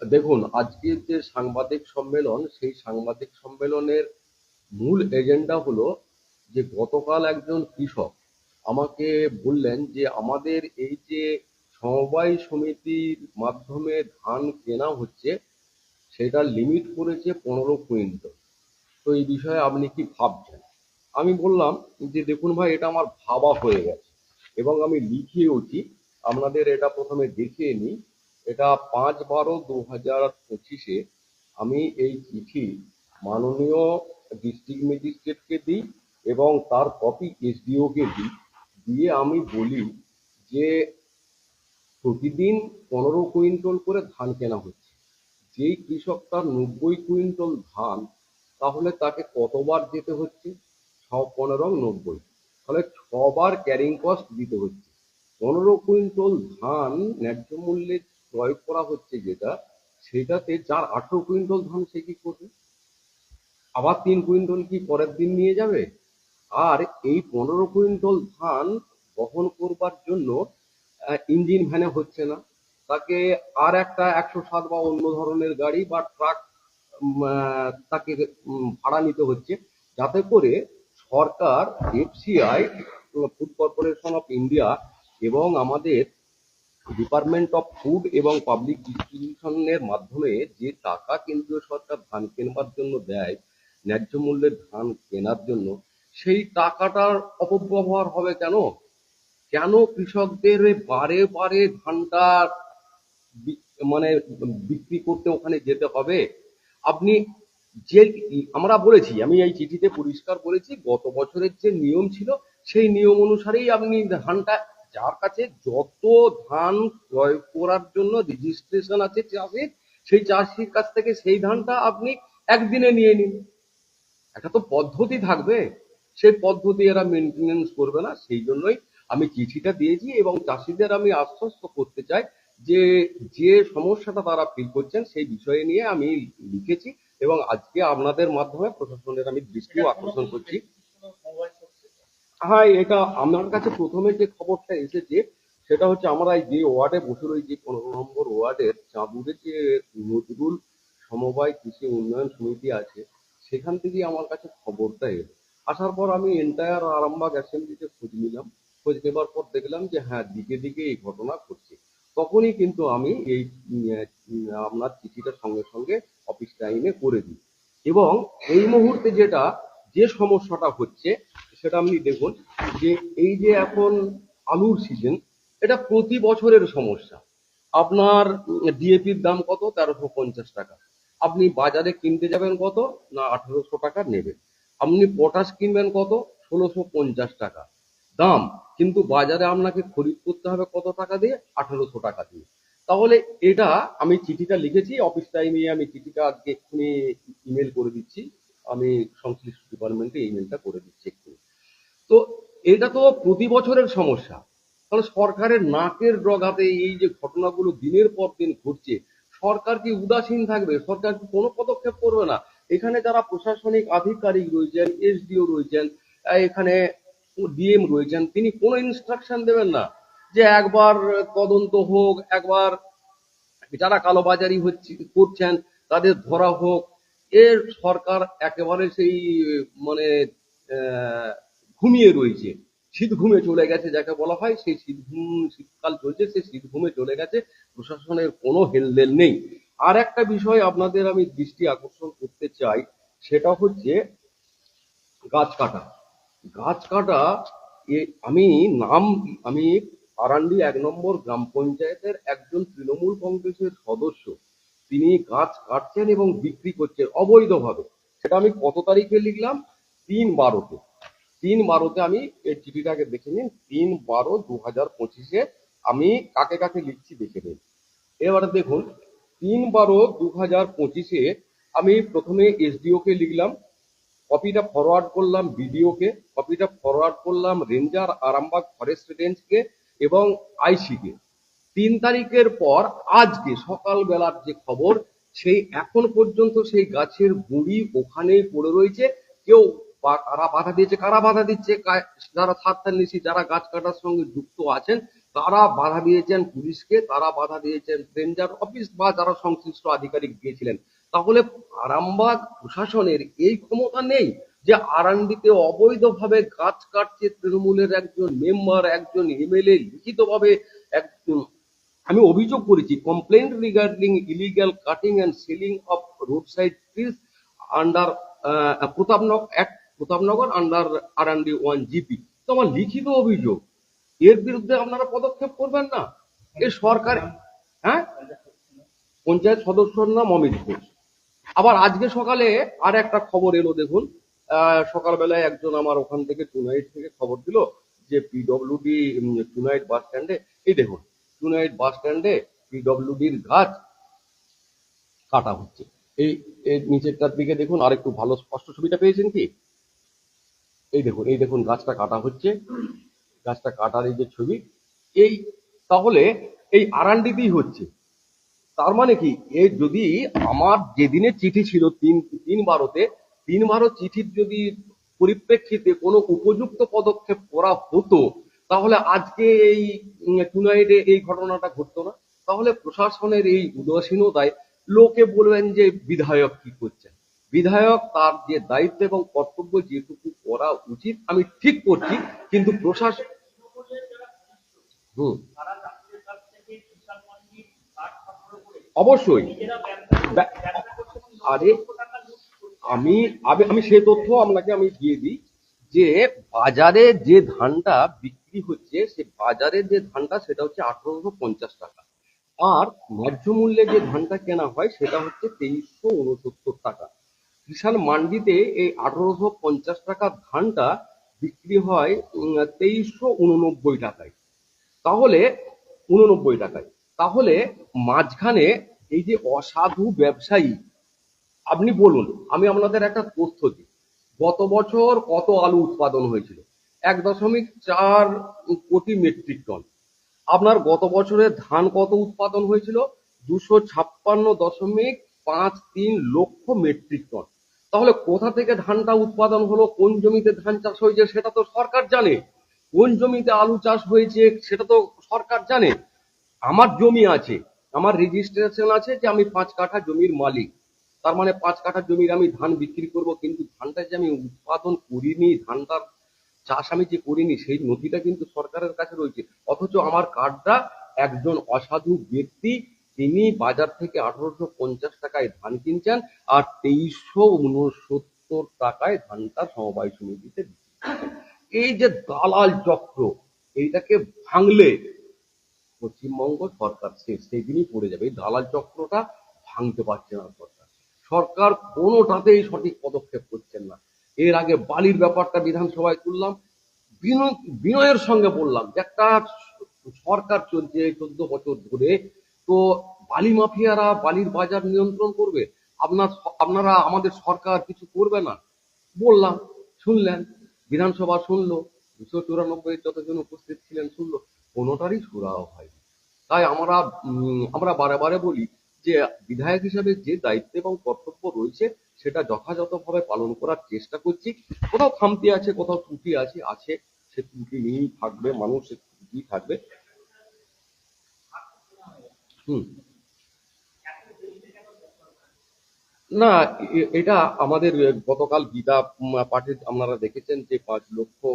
দেখুন, আজকের যে সাংবাদিক সম্মেলন, সেই সাংবাদিক সম্মেলনের মূল এজেন্ডা হলো যে গতকাল একজন কৃষক আমাকে বললেন যে আমাদের এই যে সমবায় সমিতির মাধ্যমে ধান কেনা হচ্ছে, সেটা লিমিট করেছে পনেরো কুইন্টাল। তো এই বিষয়ে আপনি কি ভাবছেন? আমি বললাম যে দেখুন ভাই, এটা আমার ভাবা হয়ে গেছে এবং আমি লিখিয়েওছি, আপনাদের এটা প্রথমে দেখিয়ে নিই। এটা পাঁচ বারো দু হাজার পঁচিশে আমি এই চিঠি মাননীয় ডিস্ট্রিক্ট ম্যাজিস্ট্রেটকে দিই এবং তার কপি এসডিওকে দিই। দিয়ে আমি বলি যে প্রতিদিন পনেরো কুইন্টাল করে ধান কেনা হচ্ছে। যেই কৃষক তার নব্বই কুইন্টাল ধান, তাহলে তাকে কতবার যেতে হচ্ছে? ছ, পনেরো, নব্বই। তাহলে ছবার ক্যারিং কস্ট দিতে হচ্ছে। পনেরো কুইন্টাল ধান ন্যায্য মূল্যে ক্রয় করা হচ্ছে যেটা, সেটাতে যার আঠেরো কুইন্টাল ধান সে কি করবে? আবার তিন কুইন্টাল কি পরের দিন নিয়ে যাবে? আর এই পনেরো কুইন্টাল ধান বহন করবার জন্য ইঞ্জিন ভ্যানে হচ্ছে না। তাকে আর একটা একশো সাত বা অন্য ধরনের গাড়ি বা ট্রাক তাকে ভাড়া নিতে হচ্ছে। যাতে করে সরকার FCI food corporation of India এবং আমাদের ডিপার্টমেন্ট অফ ফুড এবং পাবলিক ডিস্ট্রিবিউশনের মাধ্যমে যে টাকা কেন্দ্রীয় সরকার ধান কেনবার জন্য দেয়, ন্যায্য মূল্যের ধান কেনার জন্য, সেই টাকাটার অপব্যবহার হবে কেন? কেন কৃষকদের বারে বারে ধানটা মানে বিক্রি করতে ওখানে যেতে হবে? আপনি যে, আমরা বলেছি, আমি এই চিঠিতে পরিষ্কার বলেছি, গত বছরের যে নিয়ম ছিল, সেই নিয়ম অনুসারেই আপনি ধানটা যার কাছে যত ধান ক্রয় করার জন্য রেজিস্ট্রেশন আছে চাষির, সেই চাষির কাছ থেকে সেই ধানটা আপনি একদিনে নিয়ে নিন। একটা তো পদ্ধতি থাকবে। সেই পদ্ধতি এরা মেনটেনেন্স করবে না। সেই জন্যই আমি চিঠিটা দিয়েছি এবং চাষিদের আমি আশ্বস্ত করতে চাই যে যে সমস্যাটা তারা ফিল করছেন সেই বিষয়ে নিয়ে আমি লিখেছি এবং আজকে আপনাদের মাধ্যমে প্রশাসনের আমি দৃষ্টিও আকর্ষণ করছি। হ্যাঁ এটা আমার কাছে প্রথমে যে খবরটা এসেছে, সেটা হচ্ছে আমরা যে ওয়ার্ডে বসে রয়েছি পনেরো নম্বর ওয়ার্ডের চাঁদুরে যে নজরুল সমবায় কৃষি উন্নয়ন সমিতি আছে, সেখান থেকেই আমার কাছে খবরটা এলো। আসার পর আমি এন্টায়ার আরামবাগ অ্যাসেম্বলিতে খোঁজ নিলাম। খোঁজ নেবার পর দেখলাম যে হ্যাঁ দিকে দিকে এই ঘটনা ঘটছে। তখনই কিন্তু আমি এই আপনার চিঠিটা সঙ্গে সঙ্গে অফিস টাইমে করে দিই। এবং এই মুহূর্তে যেটা, যে সমস্যাটা হচ্ছে সেটা আপনি দেখুন যে এই যে এখন আলুর সিজন এটা প্রতি বছরের সমস্যা। আপনার ডিএপির দাম কত? তেরোশো পঞ্চাশ টাকা। আপনি বাজারে কিনতে যাবেন কত? না, আঠেরোশো টাকা নেবেন। আপনি পটাশ কিনবেন কত? ষোলোশো পঞ্চাশ টাকা। দাম, কিন্তু বাজারে আপনাকে খরিদ করতে হবে কত টাকা দিয়ে? আঠেরোশো টাকা দিয়ে। তাহলে এটা আমি চিঠিটা লিখেছি, অফিস টাইমে আমি চিঠিটা আজকে এক্ষুনি ইমেল করে দিচ্ছি। আমি সংশ্লিষ্ট ডিপার্টমেন্টে ইমেলটা করে দিচ্ছি এক্ষুনি। তো এটা তো প্রতি বছরের সমস্যা। তাহলে সরকারের নাকের ডগাতে এই যে ঘটনাগুলো দিনের পর দিন ঘটছে, সরকার কি উদাসীন থাকবে? সরকার কি কোনো পদক্ষেপ করবে না? এখানে যারা প্রশাসনিক আধিকারিক রয়েছেন, এসডিও রয়েছেন এখানে ডিএম রয়েছেন, তিনি কোনো ইনস্ট্রাকশন দেবেন না যে একবার তদন্ত হোক, একবার যারা কালোবাজারি হচ্ছে, করছেন, তাদের ধরা হোক। এর সরকার একেবারে সেই মানে ঘুমিয়ে রয়েছে। শীত ঘুমে চলে গেছে যাকে বলা হয়, সেই শীত ঘুম, শীতকাল চলছে, সেই শীত ঘুমে চলে গেছে। প্রশাসনের কোনো হেলদেল নেই। আর একটা বিষয় আপনাদের আমি দৃষ্টি আকর্ষণ করতে চাই, সেটা হচ্ছে গাছ কাটা। গাছ কাটা আমি নাম, আমি আরান্ডি এক নম্বর গ্রাম পঞ্চায়েতের একজন তৃণমূল কংগ্রেসের সদস্য। তিনি গাছ কাটছেন এবং বিক্রি করছেন অবৈধভাবে। সেটা আমি কত তারিখে লিখলাম? তিন বারোতে। তিন বারোতে আমি এই চিঠিটাকে দেখে নিন তিন বারো দু হাজার পঁচিশে আমি কাকে কাকে লিখছি দেখে নিন এবারে দেখুন তিন বারো দু হাজার পঁচিশে আমি প্রথমে এসডিও কে লিখলাম, কপিটা ফরওয়ার্ড করলাম বিডিওকে, কপিটা ফরওয়ার্ড করলাম রেঞ্জার আরামবাগ ফরেস্ট রেঞ্জকে এবং আইসিকে। তিন তারিখের পর আজকে সকালবেলার যে খবর, সেই এখন পর্যন্ত সেই গাছের গুঁড়ি ওখানেই পড়ে রয়েছে, কেউ বা কারা বাধা দিয়েছে কারা বাধা দিচ্ছে যারা নিশি যারা গাছ কাটার সঙ্গে যুক্ত আছেন তারা বাধা দিয়েছেন পুলিশকে তারা বাধা দিয়েছেন রেঞ্জার অফিস বা যারা সংশ্লিষ্ট আধিকারিক গিয়েছিলেন। তাহলে আরামবাগ প্রশাসনের এই ক্ষমতা নেই যে আরান্ডিতে অবৈধভাবে গাছ কাটছে তৃণমূলের একজন মেম্বার একজন এমএলএ লিখিতভাবে এক উম, আমি অভিযোগ করেছি complain regarding illegal cutting and selling of roadside trees under Pratapnagar act Pratapnagar under Arandi one GP তো আমার লিখিত অভিযোগ, এর বিরুদ্ধে আপনারা পদক্ষেপ করবেন না? এ সরকার হ্যাঁ? পঞ্চায়েত সদস্যর নাম অমিত ঘোষ। আবার আজকে সকালে আর একটা খবর এলো দেখুন। সকালবেলায় একজন আমার ওখান থেকে টুনাইট থেকে খবর দিল যে পিডব্লিউডি টুনাইট বাস স্ট্যান্ডে এই দেখুন টুনাইট বাস স্ট্যান্ডে পিডব্লিউডির গাছ কাটা হচ্ছে। এই এই নিচেরটার দিকে দেখুন আর একটু ভালো স্পষ্ট ছবিটা পেয়েছেন কি? এই দেখুন এই দেখুন গাছটা কাটা হচ্ছে। গাছটা কাটার এই যে ছবি, এই তাহলে এই আরান্ডিতেই হচ্ছে। তার মানে কি? এ যদি আমার যেদিনে চিঠি ছিল তিন তিন বারোতে, তিন বারো চিঠির যদি পরিপ্রেক্ষিতে কোনো উপযুক্ত পদক্ষেপ করা হতো, তাহলে আজকে এই টুনাইটে এই ঘটনাটা ঘটতো না। তাহলে প্রশাসনের এই উদাসীনতায় লোকে বলবেন যে, বিধায়ক কি করছেন? বিধায়ক তার যে দায়িত্ব এবং কর্তব্য যেটুকু করা উচিত, আমি ঠিক করছি, কিন্তু প্রশাসন হুম। অবশ্যই। আরে, আমি আমি সেই তথ্য আপনাকে আমি দিয়ে দিই যে বাজারে যে ধানটা বিক্রি হচ্ছে, সে বাজারে যে ধানটা সেটা হচ্ছে আঠারোশো পঞ্চাশ টাকা। আর ন্যায্য মূল্যে যে ধানটা কেনা হয়, সেটা হচ্ছে তেইশশো উনসত্তর টাকা। কিষাণ মান্ডিতে এই আঠারোশো পঞ্চাশ টাকার ধানটা বিক্রি হয় তেইশশো উননব্বই টাকায়। তাহলে, উননব্বই টাকায়। তাহলে মাঝখানে এই যে অসাধু ব্যবসায়ী, আপনি বলুন, আমি আপনাদের একটা তথ্য দিই। গত বছর কত আলু উৎপাদন হয়েছিল? এক দশমিক চার কোটি মেট্রিক টন। আপনার গত বছরে ধান কত উৎপাদন হয়েছিল? দুশো ছাপ্পান্ন দশমিক পাঁচ তিন লক্ষ মেট্রিক টন। তাহলে কোথা থেকে ধানটা উৎপাদন হলো? কোন জমিতে ধান চাষ হয়েছে সেটা তো সরকার জানে। কোন জমিতে আলু চাষ হয়েছে সেটা তো সরকার জানে। আমার জমি আছে, আমার রেজিস্ট্রেশন আছে যে আমি পাঁচ কাঠা জমির মালিক। তার মানে পাঁচ কাঠা জমির আমি ধান বিক্রি করব, কিন্তু ধানটা যে আমি উৎপাদন করিনি ধানটার চাষ আমি যে করিনি, সেই নথিটা কিন্তু সরকারের কাছে রয়েছে। অথচ আমার কার্ডটা একজন অসাধু ব্যক্তি তিনি বাজার থেকে আঠারোশো পঞ্চাশ টাকায় ধান কিনছেন আর তেইশশো উনসত্তর টাকায় ধানটা সমবায় সমিতিতে এই যে দালাল চক্র, এইটাকে ভাঙলে পশ্চিমবঙ্গ সরকার সেই দিনই পড়ে যাবে। এই দালাল চক্রটা ভাঙতে পারছে না সরকার। সরকার কোনোটাতেই সঠিক পদক্ষেপ করছেন না। এর আগে বালির ব্যাপারটা বিধানসভায় তুললাম, বিনয় বিনয়ের সঙ্গে বললাম যে একটা সরকার চলছে চোদ্দ বছর ধরে তো বালি মাফিয়ারা বালির বাজার নিয়ন্ত্রণ করবে। আপনার আপনারা আমাদের সরকার কিছু করবে না। বললাম, শুনলেন, বিধানসভা শুনলো, দুশো চুরানব্বই যতজন উপস্থিত ছিলেন শুনলো, কোনোটারই সুরাহ হয়নি। তাই আমরা আমরা বারে বারে বলি যে বিধায়ক হিসাবে যে দায়িত্ব এবং কর্তব্য রয়েছে, সেটা যথাযথভাবে পালন করার চেষ্টা করছি। কোথাও খামতি আছে, কোথাও ত্রুটি আছে আছে, সে ত্রুটি নিয়েই থাকবে, মানুষ সে ত্রুটি থাকবে। হুম। না এটা আমাদের গতকাল গীতা পাঠের আপনারা দেখেছেন যে পাঁচ লক্ষ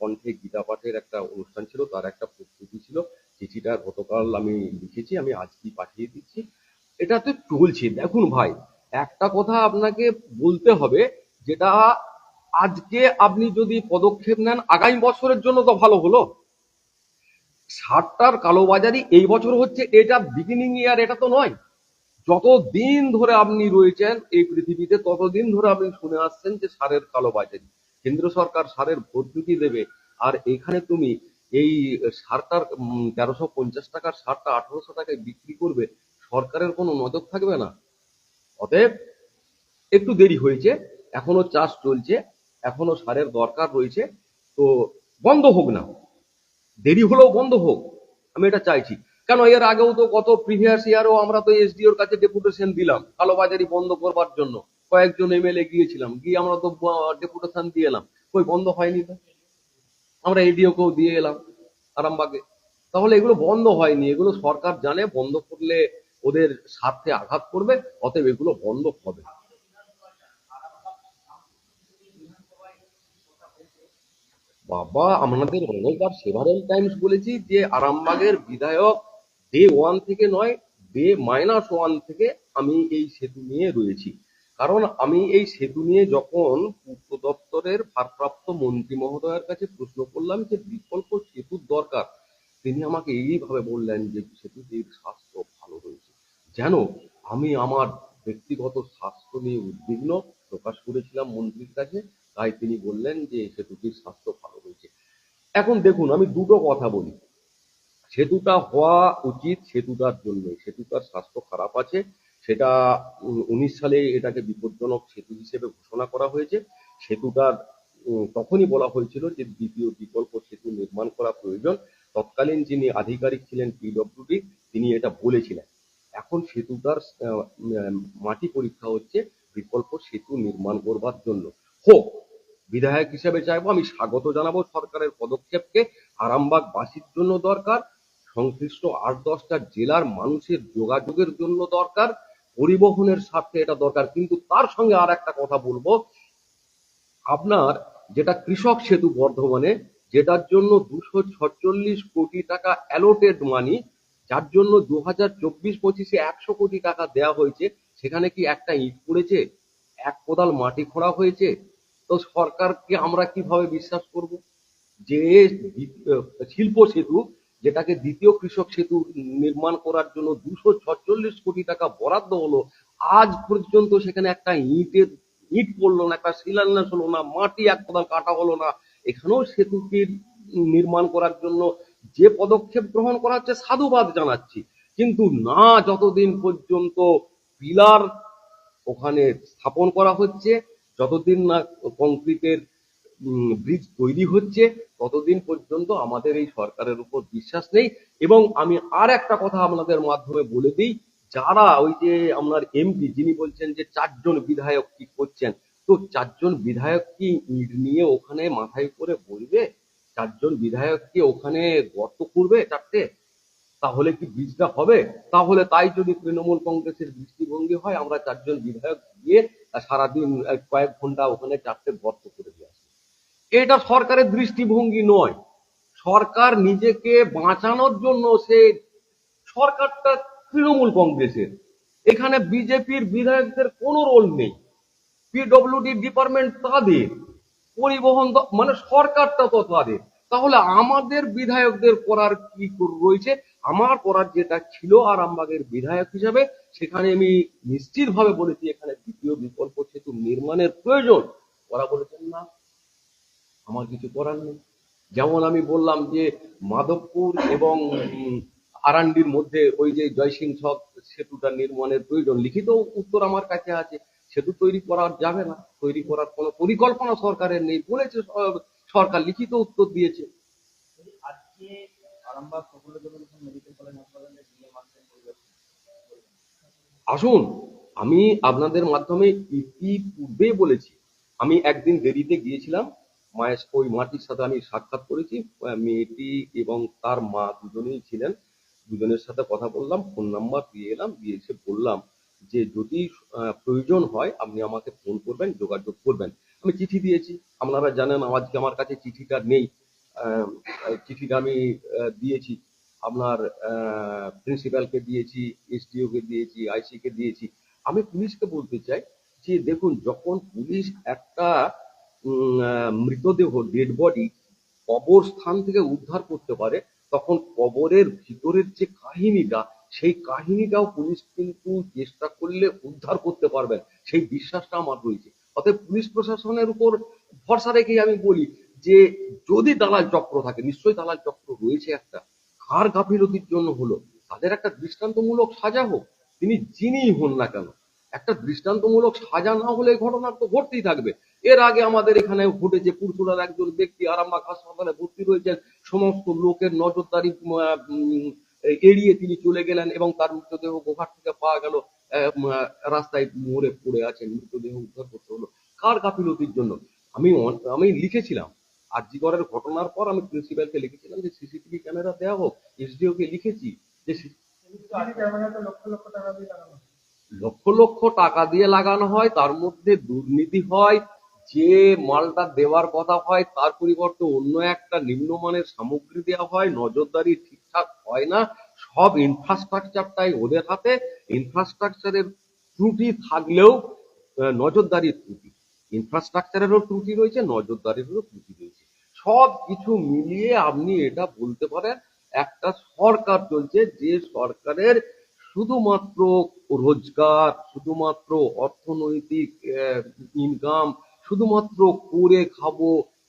কণ্ঠে গীতা পাঠের একটা অনুষ্ঠান ছিল, তার একটা প্রস্তুতি ছিল। চিঠিটা গতকাল আমি লিখেছি, আমি আজকেই পাঠিয়ে দিচ্ছি। এটা তো চলছে। দেখুন ভাই, একটা কথা আপনাকে বলতে হবে, যেটা আজকে আপনি যদি পদক্ষেপ নেন, আগামী বছরের জন্য তো ভালো হলো। সারটার কালোবাজারি এই বছর হচ্ছে, এটা বিগিনিং ইয়ার এটা তো নয়। যতদিন ধরে আপনি রয়েছেন এই পৃথিবীতে, ততদিন ধরে আপনি শুনে আসছেন যে সারের কালোবাজারি। কেন্দ্র সরকার সারের ভর্তুকি দেবে। আর এখানে তুমি এই সারটার তেরোশো পঞ্চাশ টাকার সারটা আঠারোশো টাকায় বিক্রি করবে, সরকারের কোনো নজর থাকবে না। অতএব, একটু দেরি হয়েছে, এখনও চাষ চলছে, এখনও সারের দরকার রয়েছে, তো বন্ধ হোক না। দেরি হলেও বন্ধ হোক, আমি এটা চাইছি। কেন, এর আগেও তো গত প্রিভিয়াস ইয়ারও আমরা তো এসডিওর কাছে ডেপুটেশন দিলাম, কালোবাজারি বন্ধ করবার জন্য। কয়েকজন এমএলএ গিয়েছিলাম, গিয়ে আমরা তো ডেপুটেশন দিয়ে এলাম। কই, বন্ধ হয়নি তো? আমরা এডিওকেও দিয়ে এলাম, আরামবাগে। তাহলে এগুলো বন্ধ হয়নি, এগুলো সরকার জানে, বন্ধ করলে ওদের স্বার্থে আঘাত করবে, অতএব এগুলো বন্ধ হবে। বাবা, আমাদের অনেকবার সেভারেল টাইমস বলেছি যে আরামবাগের বিধায়ক ডে ওয়ান থেকে নয় ডে মাইনাস ওয়ান থেকে আমি এই সেতু নিয়ে রয়েছি। কারণ আমি এই সেতু নিয়ে যখন পূর্ত দপ্তরের ভারপ্রাপ্ত মন্ত্রী মহোদয়ের কাছে প্রশ্ন করলাম যে বিকল্প সেতুর দরকার, তিনি আমাকে এইভাবে বললেন যে সেতুটির স্বাস্থ্য ভালো রয়েছে। যেন আমি আমার ব্যক্তিগত স্বাস্থ্য নিয়ে উদ্বিগ্ন প্রকাশ করেছিলাম মন্ত্রীর কাছে তাই তিনি বললেন যে সেতুটির স্বাস্থ্য ভালো রয়েছে। এখন দেখুন, আমি দুটো কথা বলি। সেতুটা হওয়া উচিত সেতুটার জন্য। সেতুটার স্বাস্থ্য খারাপ আছে। সেটা উনিশ সালে এটাকে বিপজ্জনক সেতু হিসেবে ঘোষণা করা হয়েছে। সেতুটার তখনই বলা হয়েছিল যে দ্বিতীয় বিকল্প সেতু নির্মাণ করা প্রয়োজন। তৎকালীন যিনি আধিকারিক ছিলেন পিডব্লিউডি তিনি এটা বলেছিলেন। এখন সেতুটার মাটি পরীক্ষা হচ্ছে বিকল্প সেতু নির্মাণ করবার জন্য। হোক বিধায়ক হিসেবে চাইব, আমি স্বাগত জানাব সরকারের পদক্ষেপকে। আরামবাগ বাসীর জন্য দরকার, সংশ্লিষ্ট আট দশটা জেলার মানুষের যোগাযোগের জন্য দরকার, পরিবহনের স্বার্থে এটা দরকার। কিন্তু তার সঙ্গে আর একটা কথা বলব, আপনার যেটা কৃষক সেতু বর্ধমানে, যেটার জন্য দুশো ছচল্লিশ কোটি টাকা অ্যালোটেড মানি যার জন্য দু হাজার চব্বিশ পঁচিশে একশো কোটি টাকা দেওয়া হয়েছে, সেখানে কি একটা ইট পড়েছে? এক কোদাল মাটি খোঁড়া হয়েছে? তো সরকারকে আমরা কীভাবে বিশ্বাস করব? যে শিল্প সেতু, যেটাকে দ্বিতীয় কৃষক সেতু নির্মাণ করার জন্য দুশো ছচল্লিশ কোটি টাকা বরাদ্দ হলো, আজ পর্যন্ত সেখানে একটা ইটের, ইট পড়ল না, একটা শিলান্যাস হলো না, মাটি এক কোদাল কাটা হলো না। এখানেও সেতুটি নির্মাণ করার জন্য যে পদক্ষেপ গ্রহণ করা হচ্ছে, সাধুবাদ জানাচ্ছি। কিন্তু না যতদিন পর্যন্ত পিলার ওখানে স্থাপন করা হচ্ছে যতদিন না কংক্রিটের ব্রিজ তৈরি হচ্ছে, ততদিন পর্যন্ত আমাদের এই সরকারের উপর বিশ্বাস নেই। এবং আমি আর একটা কথা আপনাদের মাধ্যমে বলে দিই, যারা ওই যে আপনার এমপি যিনি বলছেন যে চারজন বিধায়ক কি করছেন, তো চারজন বিধায়ক কি ইট নিয়ে ওখানে মাথায় করে বলবে? চারজন বিধায়ক কি ওখানে গর্ত করবে চারটে? তাহলে কি ব্রিজটা হবে? তাহলে তাই যদি তৃণমূল কংগ্রেসের দৃষ্টিভঙ্গি হয়, আমরা চারজন বিধায়ক গিয়ে সারাদিন কয়েক ঘণ্টা ওখানে চারটে গর্ত করে দিয়ে আসি এটা সরকারের দৃষ্টিভঙ্গি নয়। সরকার নিজেকে বাঁচানোর জন্য সে সরকারটা তৃণমূল কংগ্রেসের। এখানে বিজেপির বিধায়কদের কোনো রোল নেই। পিডব্লিউডি ডিপার্টমেন্ট তাদের। পরিবহন মানে সরকারটা তো তাদের। তাহলে আমাদের বিধায়কদের করার কি রয়েছে? আমার করার যেটা ছিল আরামবাগের বিধায়ক হিসাবে, সেখানে আমি নিশ্চিতভাবে বলেছি, এখানে দ্বিতীয় বিকল্প সেতু নির্মাণের প্রয়োজন। ওরা বলেছেন, না, আমার কিছু করার নেই। যেমন আমি বললাম যে, মাধবপুর এবং আরান্ডির মধ্যে ওই যে জয়সিং সব সেতুটা নির্মাণের প্রয়োজন, লিখিত উত্তর আমার কাছে আছে। সেতু তৈরি করা যাবে না, তৈরি করার কোনো পরিকল্পনা সরকারের নেই বলেছে, সরকার লিখিত উত্তর দিয়েছে। আজকে আসুন, আমি আপনাদের মাধ্যমে ইতিপূর্বে বলেছি, আমি একদিন দেরিতে গিয়েছিলাম, মায়ের ওই মাটির সাথে আমি সাক্ষাৎ করেছি মেয়েটি এবং তার মা দুজনেই ছিলেন, দুজনের সাথে কথা বললাম, ফোন নাম্বার দিয়ে এলাম, দিয়ে এসে বললাম যে, যদি প্রয়োজন হয়, আপনি আমাকে ফোন করবেন, যোগাযোগ করবেন। আমি চিঠি দিয়েছি, আপনারা জানেন, আজকে আমার কাছে চিঠিটা নেই। চিঠিটা আমি দিয়েছি। আপনার প্রিন্সিপালকে দিয়েছি এসডিও কে দিয়েছি আইসি কে দিয়েছি। আমি পুলিশকে বলতে চাই যে, দেখুন, যখন পুলিশ একটা মৃতদেহ ডেড বডি কবর স্থান থেকে উদ্ধার করতে পারে, তখন কবরের ভিতরের যে কাহিনীটা, সেই কাহিনীটাও পুলিশ কিন্তু চেষ্টা করলে উদ্ধার করতে পারবেন। সেই বিশ্বাসটা আমার রয়েছে। অতএব পুলিশ প্রশাসনের উপর ভরসা রেখেই আমি বলি যে যদি দালাল চক্র থাকে, নিশ্চয়ই দালাল চক্র রয়েছে একটা। কার গাফিলতির জন্য হলো? তাদের একটা দৃষ্টান্তমূলক সাজা হোক। তিনি যিনিই হন না কেন, একটা দৃষ্টান্তমূলক সাজা না হলে ঘটনা তো ঘটতেই থাকবে। এর আগে আমাদের এখানে ঘটেছে পুরসুরার একজন ব্যক্তি আরামবাগ হাসপাতালে ভর্তি রয়েছেন। সমস্ত লোকের নজরদারি এড়িয়ে তিনি চলে গেলেন এবং তার মৃতদেহ গোঘাট থেকে পাওয়া গেল রাস্তায় মরে পড়ে আছেন, মৃতদেহ উদ্ধার করতে হলো। কার গাফিলতির জন্য? আমি আমি লিখেছিলাম আরজিগড়ের ঘটনার পর আমি প্রিন্সিপালকে লিখেছিলাম যে সিসিটিভি ক্যামেরা দেওয়া হোক এসডিও কে লিখেছি যে লক্ষ লক্ষ টাকা দিয়ে লাগানো হয়। লক্ষ লক্ষ টাকা দিয়ে লাগানো হয় তার মধ্যে দুর্নীতি হয় যে মালটা দেওয়ার কথা হয় তার পরিবর্তে অন্য একটা নিম্নমানের সামগ্রী দেওয়া হয় নজরদারি ঠিকঠাক হয় না সব ইনফ্রাস্ট্রাকচারটাই ওদের হাতে ইনফ্রাস্ট্রাকচারের ত্রুটি থাকলেও নজরদারির ত্রুটি ইনফ্রাস্ট্রাকচারেরও ত্রুটি রয়েছে নজরদারিরও ত্রুটি রয়েছে সব কিছু মিলিয়ে আপনি এটা বলতে পারেন, একটা সরকার চলছে যে সরকারের শুধুমাত্র রোজগার, শুধুমাত্র অর্থনৈতিক ইনকাম শুধুমাত্র করে খাব,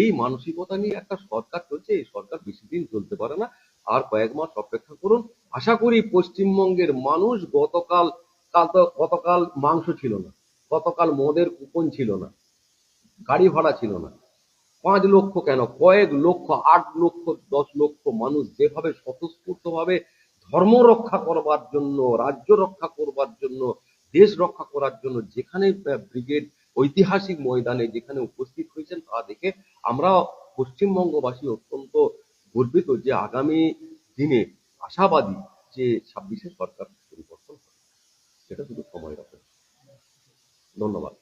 এই মানসিকতা নিয়ে একটা সরকার চলছে, এই সরকার বেশি দিন চলতে পারে না। আর কয়েক মাস অপেক্ষা করুন। আশা করি পশ্চিমবঙ্গের মানুষ গতকাল গতকাল মাংস ছিল না, গতকাল মদের কুপন ছিল না, গাড়ি ভাড়া ছিল না। পাঁচ লক্ষ কেন? কয়েক লক্ষ, আট লক্ষ, দশ লক্ষ মানুষ যেভাবে স্বতঃস্ফূর্ত ভাবে ধর্ম রক্ষা করবার জন্য, রাজ্য রক্ষা করবার জন্য, দেশ রক্ষা করার জন্য যেখানে ব্রিগেড, ঐতিহাসিক ময়দানে যেখানে উপস্থিত হয়েছেন, তা দেখে আমরা পশ্চিমবঙ্গবাসী অত্যন্ত গর্বিত যে আগামী দিনে আশাবাদী যে ছাব্বিশে সরকার পরিবর্তন হবে। সেটা শুধু সময়ের অপেক্ষা ধন্যবাদ।